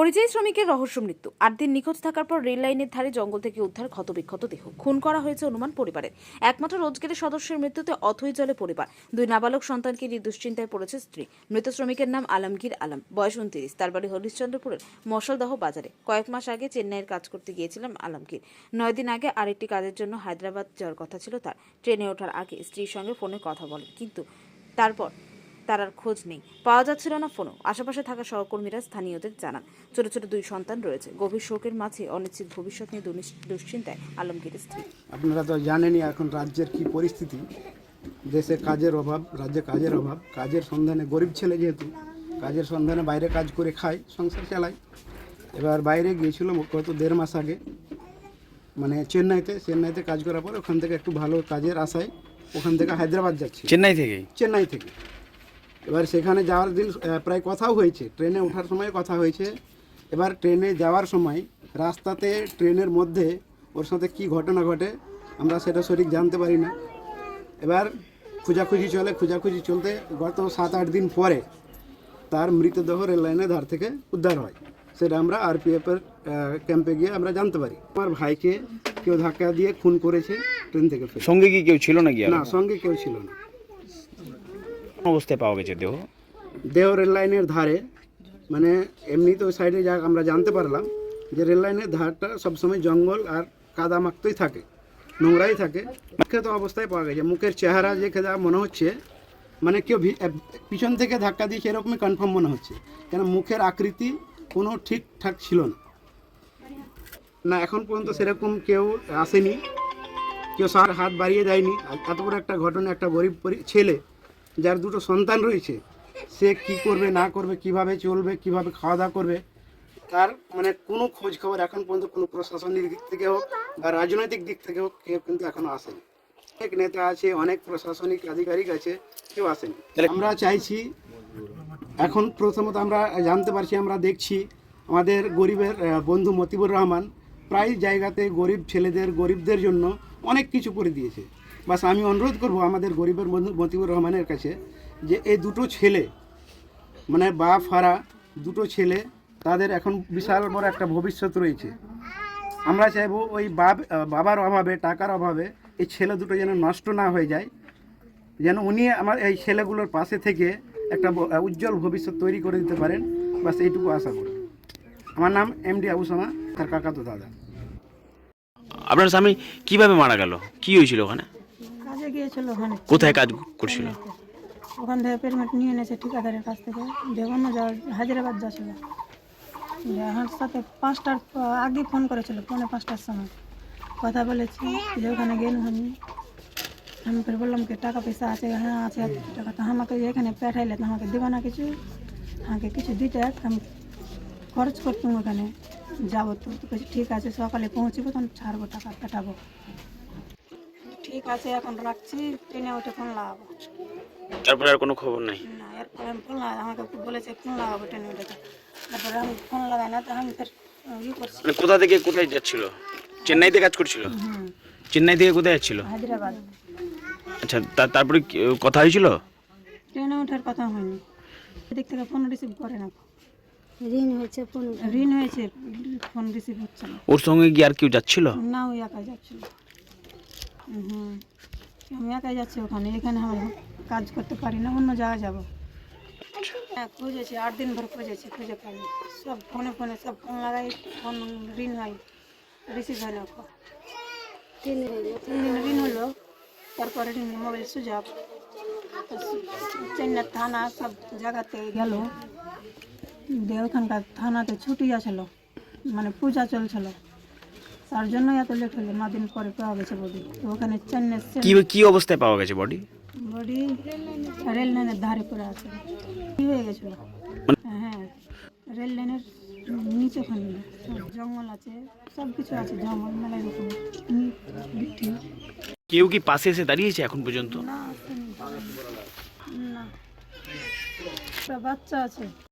পরিযায়ী শ্রমিকের রহস্য মৃত্যু। আট দিন নিখোঁজ থাকার পর রেল লাইনের ধারে জঙ্গল থেকে উদ্ধার ক্ষতবিক্ষত দেহ। খুন করা হয়েছে অনুমান পরিবারের। একমাত্র রোজগারের সদস্যের মৃত্যুতে অথই জলে পরিবার। দুই নাবালক সন্তানকে নিয়ে দুশ্চিন্তায় পড়েছে স্ত্রী। মৃত শ্রমিকের নাম আলমগীর আলম। বয়স উনত্রিশ। তার বাড়ি হরিশ্চন্দ্রপুরের মশালদহ বাজারে। কয়েক মাস আগে চেন্নাইয়ের কাজ করতে গিয়েছিলাম আলমগীর। নয় দিন আগে আরেকটি কাজের জন্য হায়দ্রাবাদ যাওয়ার কথা ছিল তার। ট্রেনে ওঠার আগে স্ত্রীর সঙ্গে ফোনে কথা বলেন। কিন্তু তারপর তার আর খোঁজ নেই। পাওয়া যাচ্ছিল না ফোনও। আশেপাশে থাকা সহকর্মীরা স্থানীয়দের জানান ছোট ছোট দুই সন্তান রয়েছে। গভীর শোকের মাঝে অনিশ্চিত ভবিষ্যৎ নিয়ে দুশ্চিন্তায় আলমগীরের স্ত্রী। আপনারা তো জানেনই এখন রাজ্যের কি পরিস্থিতি। দেশে কাজের অভাব রাজ্যে কাজের অভাব। কাজের সন্ধানে গরিব ছেলে যেহেতু কাজের সন্ধানে বাইরে কাজ করে খায় সংসার চালায়। এবার বাইরে গিয়েছিল গত দেড় মাস আগে। মানে চেন্নাইতে চেন্নাইতে কাজ করার পর ওখান থেকে একটু ভালো কাজের আশায় ওখান থেকে হায়দ্রাবাদ যাচ্ছি চেন্নাই থেকে চেন্নাই থেকে। এবার সেখানে যাওয়ার দিন প্রায় কথাও হয়েছে। ট্রেনে ওঠার সময় কথা হয়েছে। এবার ট্রেনে যাওয়ার সময় রাস্তাতে ট্রেনের মধ্যে ওর সাথে কি ঘটনা ঘটে আমরা সেটা সঠিক জানতে পারি না। এবার খোঁজাখুঁজি চলে খোঁজাখুঁজি চলতে গত সাত আট দিন পরে তার মৃতদেহ রেল লাইনের ধার থেকে উদ্ধার হয়। সেটা আমরা আরপিএফের ক্যাম্পে গিয়ে আমরা জানতে পারি। আমার ভাইকে কেউ ধাক্কা দিয়ে খুন করেছে ট্রেন থেকে সঙ্গে কি কেউ ছিল নাকি আর? না সঙ্গে কেউ ছিল না। অবস্থায় পাওয়া গেছে দেহ? দেহ রেল লাইনের ধারে মানে এমনি তো সাইডে যা আমরা জানতে পারলাম যে রেল লাইনের ধারটা সবসময় জঙ্গল আর কাদা কাদামাক্তই থাকে, নোংরাই থাকে। মুখ্যত অবস্থায় পাওয়া গেছে। মুখের চেহারা যে খেদা মনে হচ্ছে মানে কেউ পিছন থেকে ধাক্কা দিয়েছে এরকমই কনফার্ম মনে হচ্ছে। কেন মুখের আকৃতি কোনো ঠিকঠাক ছিল না। না, এখন পর্যন্ত সেরকম কেউ আসেনি, কেউ সার হাত বাড়িয়ে দেয়নি। এত বড় একটা ঘটনা, একটা গরিব ছেলে যার দুটো সন্তান রয়েছে সে কি করবে না করবে কীভাবে চলবে কীভাবে খাওয়া দাওয়া করবে তার মানে কোনো খোঁজ খবর এখন পর্যন্ত কোনো প্রশাসনিক দিক থেকে হোক বা রাজনৈতিক দিক থেকে হোক কেউ কিন্তু এখনও আসেনি। অনেক নেতা আছে অনেক প্রশাসনিক আধিকারিক আছে কেউ আসেনি। আমরা চাইছি এখন প্রথমত আমরা জানতে পারছি আমরা দেখছি আমাদের গরিবের বন্ধু মতিবুর রহমান প্রায় জায়গাতে গরিব ছেলেদের গরিবদের জন্য অনেক কিছু করে দিয়েছে। বাস আমি অনুরোধ করব আমাদের গরিবের বন্ধু মতিবুর রহমানের কাছে যে এই দুটো ছেলে মানে বাপ, হারা, দুটো ছেলে, তাদের এখন বিশাল বড় একটা ভবিষ্যৎ রয়েছে। আমরা চাইব ওই বাবার অভাবে, টাকার অভাবে এই ছেলে দুটো যেন নষ্ট না হয়ে যায়, যেন উনি আমার এই ছেলেগুলোর পাশে থেকে একটা উজ্জ্বল ভবিষ্যৎ তৈরি করে দিতে পারেন। বাস এইটুকু আশা করি। আমার নাম এমডি আবু সামা, তার কাকা তো দাদা। আপনার স্বামী কীভাবে মারা গেল? কি হয়েছিল ওখানে? গিয়েছিল ওখানে। কোথায় কাজ করছিল? ওখান থেকে পেমেন্ট নিয়ে এনেছে ঠিকাদারের কাছ থেকে। যাওয়ার হায়দ্রাবাদ যাচ্ছিল। আমার সাথে পাঁচটার আগে ফোন করেছিল পৌনে পাঁচটার সময়। কথা বলেছি যে ওখানে গেল আমি। আমি করে বললাম কি টাকা পয়সা আছে? হ্যাঁ আছে টাকা। তো আমাকে এখানে পাঠাইলে তো আমাকে দেবে না কিছু? আমাকে কিছু দিতে আমি খরচ করতাম ওখানে। যাব তো। তো ঠিক আছে সকালে পৌঁছবো তখন ছাড়বো টাকা পাঠাবো ঠিক আছে এখন রাখছি ট্রেনে উঠে ফোন লাগাবো। তারপরে আর কোনো খবর নাই? না এরপরে আমি ফোন লাগা আমাকে বলেছে ফোন লাগাবো ট্রেনে উঠে তারপরে আমি ফোন লাগাই না তো আমি ফের ই করছি। মানে কোথা থেকে কোথায় যাচ্ছিল? চেন্নাইতে কাজ করছিল? হুম। চেন্নাই থেকে কোথায় যাচ্ছিল? হায়দ্রাবাদ। আচ্ছা তা- তারপরে কি- কথা হয়েছিল? ট্রেনে ওঠার কথা হয়নি। এদিক থেকে ফোন রিসিভ করে না। ঋণ হয়েছে ফোন। ঋণ হয়েছে ফোন রিসিভ হচ্ছে না। ওর সঙ্গে কি আর কেউ যাচ্ছিল? না ওই একাই যাচ্ছিল। হুম। আমি একাই যাচ্ছি ওখানে, এখানে আমি কাজ করতে পারি না, অন্য জায়গায় যাব। হ্যাঁ খুঁজেছি, আট দিন ভর খুঁজেছি, খুঁজে পাইনি। সব ফোনে ফোনে, সব ফোন লাগাই, ফোন ঋণ হয় রিসিভ হয় না। তিন দিন তিন দিন ঋণ হলো, তারপরে ঋণ মোবাইল অফ। চেন্নাই থানা সব জায়গাতে গেল। দিয়ে ওখানকার থানাতে ছুটি আছিল মানে পূজা চলছিল। তার জন্য এত লেট হলো ন দিন পরে পাওয়া গেছে বডি তো ওখানে চেন্নাই কি কি অবস্থায় পাওয়া গেছে বডি বডি রেল লাইনের ধারে পড়ে আছে। কি হয়ে গেছিল হ্যাঁ রেল লাইনের নিচে ওখানে। জঙ্গল আছে সব কিছু আছে জঙ্গল মেলায় রকম কেউ কি পাশে এসে দাঁড়িয়েছে এখন পর্যন্ত? না বাচ্চা আছে।